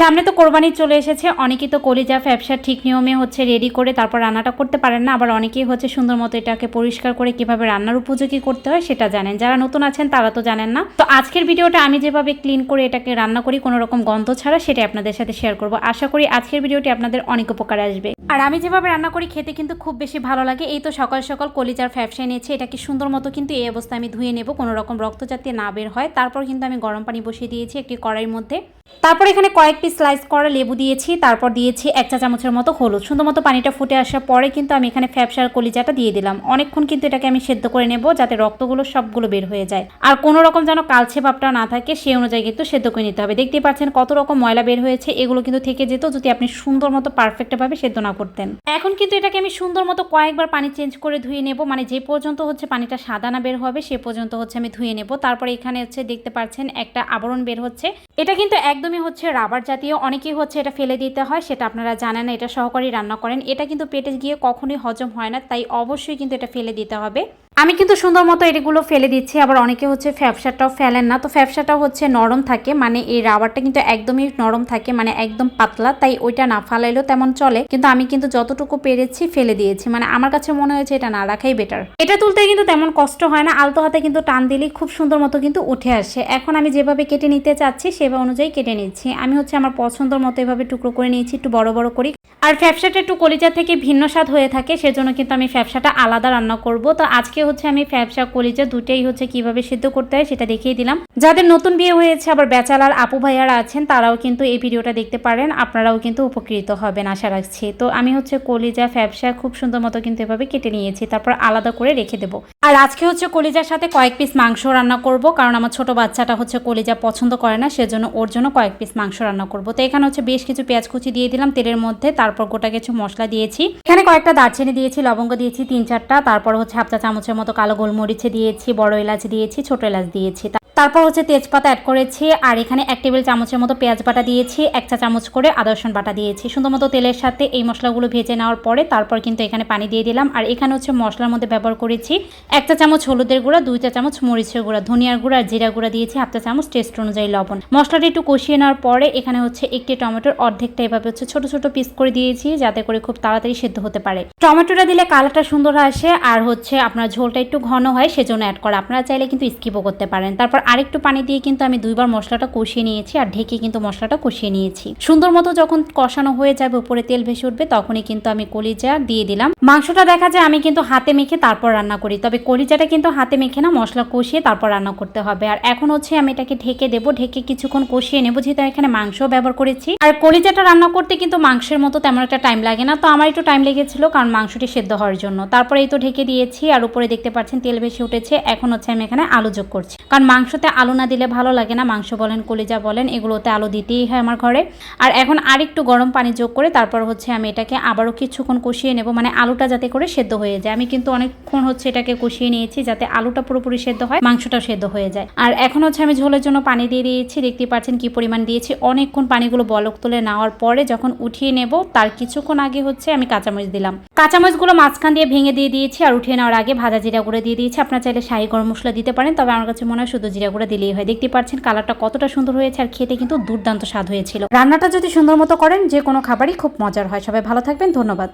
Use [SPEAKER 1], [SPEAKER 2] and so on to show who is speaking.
[SPEAKER 1] সামনে তো কোরবানি চলে এসেছে, অনেকেই তো কলিজা, ফ্যাবসা ঠিক নিয়মে হচ্ছে রেডি করে তারপর রান্নাটা করতে পারেন না, আবার অনেকেই হচ্ছে সুন্দর মতো এটাকে পরিষ্কার করে কীভাবে রান্নার উপযোগী করতে হয় সেটা জানেন। যারা নতুন আছেন তারা তো জানেন না। তো আজকের ভিডিওটা আমি যেভাবে ক্লিন করে এটাকে রান্না করি, কোনো রকম গন্ধ ছাড়া সেটা আপনাদের সাথে শেয়ার করব। আশা করি আজকের ভিডিওটি আপনাদের অনেক উপকার আসবে। আর আমি যেভাবে রান্না করি খেতে কিন্তু খুব বেশি ভালো লাগে। এই তো সকাল সকাল কলিজার ফ্যাপসা নিয়েছি এটাকে সুন্দর মতো কিন্তু এই অবস্থায় আমি ধুয়ে নেব। কোনো রকম রক্ত যাতে না বের হয়। তারপর কিন্তু আমি গরম পানি বসিয়ে দিয়েছি একটি কড়াইয়ের মধ্যে। তারপর এখানে কয়েক পিস স্লাইস করা লেবু দিয়েছি, তারপর দিয়েছি এক চা চামচের মতো হলুদ। সুন্দর মতো পানিটা ফুটে আসার পরে কিন্তু আমি এখানে ফ্যাপসার কলিজাটা দিয়ে দিলাম। অনেকক্ষণ কিন্তু এটাকে আমি সেদ্ধ করে নেব যাতে রক্তগুলো সবগুলো বের হয়ে যায়। আর কোনো রকম যেন কালছে ভাবটা না থাকে সেই অনুযায়ী কিন্তু সেদ্ধ করে নিতে হবে। দেখতে পাচ্ছেন কত রকম ময়লা বের হয়েছে, এগুলো কিন্তু থেকে যেত যদি আপনি সুন্দর মতো পারফেক্টভাবে সেদ্ধ না করতেন। এখন কিন্তু এটাকে আমি সুন্দর মতো কয়েকবার পানি চেঞ্জ করে ধুয়ে নেব। মানে যে পর্যন্ত হচ্ছে পানিটা সাদা না বের হবে, সে পর্যন্ত হচ্ছে আমি ধুয়ে নেব। তারপরে এখানে হচ্ছে দেখতে পাচ্ছেন একটা আবরণ বের হচ্ছে। এটা কিন্তু একদমই হচ্ছে রাবার জাতীয়। অনেকেই হচ্ছে এটা ফেলে দিতে হয়, সেটা আপনারা জানেন এটা সহকারী রান্না করেন। এটা কিন্তু পেটে গিয়ে কখনোই হজম হয় না, তাই অবশ্যই কিন্তু এটা ফেলে দিতে হবে। আমি কিন্তু সুন্দর মতো এগুলো ফেলে দিচ্ছি, আবার অনেকে হচ্ছে ফ্যাপসাটাও ফেলেন না। তো ফ্যাপসাটাও হচ্ছে নরম থাকে মানে এই রাবারটা কিন্তু একদমই নরম থাকে মানে একদম পাতলা, তাই ওইটা না ফালাইলেও তেমন চলে। কিন্তু আমি কিন্তু যতটুকু পেরেছি ফেলে দিয়েছি মানে আমার কাছে মনে হয়েছে এটা না রাখাই বেটার এটা তুলতে কিন্তু তেমন কষ্ট হয় না, আলতো হাতে কিন্তু টান দিলেই খুব সুন্দর মতো কিন্তু উঠে আসে। এখন আমি যেভাবে কেটে নিতে চাচ্ছি, সেভাবে অনুযায়ী কেটে নিচ্ছি। আমি হচ্ছে আমার পছন্দের মতো এভাবে টুকরো করে নিয়েছি, একটু বড় বড় করি আর ফ্যাপসাটা একটু কলিজা থেকে ভিন্ন স্বাদ হয়ে থাকে, সেজন্য কিন্তু আমি ফ্যাপসাটা আলাদা রান্না করব। তো আজকে হচ্ছে আমি ফ্যাপসা কলিজা দুটাই হচ্ছে কীভাবে সিদ্ধ করতে হয় সেটা দেখিয়ে দিলাম। যাদের নতুন বিয়ে হয়েছে, আবার বেচালার আপু ভাইয়ারা আছেন, তারাও কিন্তু এই ভিডিওটা দেখতে পারেন, আপনারাও কিন্তু উপকৃত হবেন আশা রাখছি। তো আমি হচ্ছে কলিজা, ফ্যাপসা খুব সুন্দর মতো কিন্তু এভাবে কেটে নিয়েছি, তারপর আলাদা করে রেখে দেবো। আর আজকে হচ্ছে কলিজার সাথে কয়েক পিস মাংস রান্না করব, কারণ আমার ছোট বাচ্চাটা হচ্ছে কলিজা পছন্দ করে না, সেজন্য ওর জন্য কয়েক পিস মাংস রান্না করব। তো এখানে হচ্ছে বেশ কিছু পেঁয়াজ কুচি দিয়ে দিলাম, তেলের মধ্যে, তারপর গোটা কিছু মশলা দিয়েছি। এখানে কয়েকটা দারচিনি দিয়েছি, লবঙ্গ দিয়েছি, তিন চারটা, তারপর হচ্ছে হাফ চা চামচের মতো কালো গোলমরিচে দিয়েছি, বড় এলাচ দিয়েছি, ছোট এলাচ দিয়েছি। তারপর হচ্ছে তেজপাতা অ্যাড করেছি, আর এখানে এক টেবিল চামচের মতো পেঁয়াজ বাটা দিয়েছি, এক চা চামচ করে আদা রসুন বাটা দিয়েছি। সুন্দর মতো তেলের সাথে এই মশলাগুলো ভেজে নেওয়ার পরে তারপর কিন্তু এখানে পানি দিয়ে দিলাম। আর এখানে হচ্ছে মশলার মধ্যে ব্যবহার করেছি এক চা চামচ হলুদের গুঁড়া, দুই চা চামচ মরিচের গুঁড়া, ধনিয়ার গুঁড়া আর জিরা গুঁড়া দিয়েছি হাফ চা চামচ টেস্ট অনুযায়ী লবণ। মশলাটা একটু কষিয়ে নেওয়ার পরে এখানে হচ্ছে একটি টমেটোর অর্ধেকটা এভাবে হচ্ছে ছোট ছোট পিস করে দিয়েছি, যাতে করে খুব তাড়াতাড়ি সেদ্ধ হতে পারে। টমেটোটা দিলে কালারটা সুন্দর আসে, আর হচ্ছে আপনার ঝোলটা একটু ঘন হয়, সেজন্য অ্যাড করা। আপনারা চাইলে কিন্তু স্কিপও করতে পারেন। তারপর আরেকটু পানি দিয়ে কিন্তু আমি দুইবার মশলাটা কষিয়ে নিয়েছি আর ঢেকে কিন্তু মশলাটা কষিয়ে নিয়েছি। সুন্দর মতো যখন কষানো হয়ে যাবে, উপরে তেল ভেসে উঠবে, তখনই কিন্তু আমি কলিজা দিয়ে দিলাম। মাংসটা দেখা যায় আমি কিন্তু হাতে মেখে তারপর রান্না করি, তবে কলিজাটা কিন্তু হাতে মেখে না, মশলা কষিয়ে তারপর রান্না করতে হবে। আর এখন হচ্ছে আমি এটাকে ঢেকে দেবো, ঢেকে কিছুক্ষণ কষিয়ে নেব, যেহেতু এখানে মাংস ব্যবহার করেছি। আর কলিজাটা রান্না করতে কিন্তু মাংসের মতো তেমন একটা টাইম লাগে না, তো আমার একটু টাইম লেগেছিল কারণ মাংসটি সেদ্ধ হওয়ার জন্য। তারপরে এই তো ঢেকে দিয়েছি, আর উপরে দেখতে পাচ্ছেন তেল বেশি উঠেছে, এখন হচ্ছে আমি এখানে আলু যোগ করছি। কারণ মাংসতে আলু না দিলে ভালো লাগে না, মাংস বলেন, কলিজা বলেন, এগুলোতে আলু দিতেই হয় আমার ঘরে। আর এখন আরেকটু গরম পানি যোগ করে তারপর হচ্ছে আমি এটাকে আবারও কিছুক্ষণ কষিয়ে নেব মানে আলুটা যাতে করে সেদ্ধ হয়ে যায়। আমি কিন্তু অনেকক্ষণ হচ্ছে এটাকে কষিয়ে নিয়েছি যাতে আলুটা পুরোপুরি সেদ্ধ হয়, মাংসটাও সেদ্ধ হয়ে যায়। আর এখন হচ্ছে আমি ঝোলের জন্য পানি দিয়ে দিয়েছি দেখতে পাচ্ছেন কি পরিমাণ দিয়েছি। অনেকক্ষণ পানিগুলো বলক তুলে নেওয়ার পরে যখন উঠিয়ে নেব, তার কিছুক্ষণ আগে হচ্ছে আমি কাঁচামরিচ দিলাম। কাঁচামরিচগুলো মাঝখান দিয়ে ভেঙে দিয়ে দিয়েছি আর উঠিয়ে নেওয়ার আগে ভাজা জিরা গুঁড়ো দিয়ে দিয়েছি। আপনার চাইলে শাহি গরম মশলা দিতে পারেন, তবে আমার কাছে মনে হয় শুধু জিরা গুঁড়ো দিলেই হয়। দেখতে পাচ্ছেন কালারটা কতটা সুন্দর হয়েছে আর খেতে কিন্তু দুর্দান্ত স্বাদ হয়েছিল। রান্নাটা যদি সুন্দর মতো করেন, যে কোনো খাবারই খুব মজার হয়। সবাই ভালো থাকবেন, ধন্যবাদ।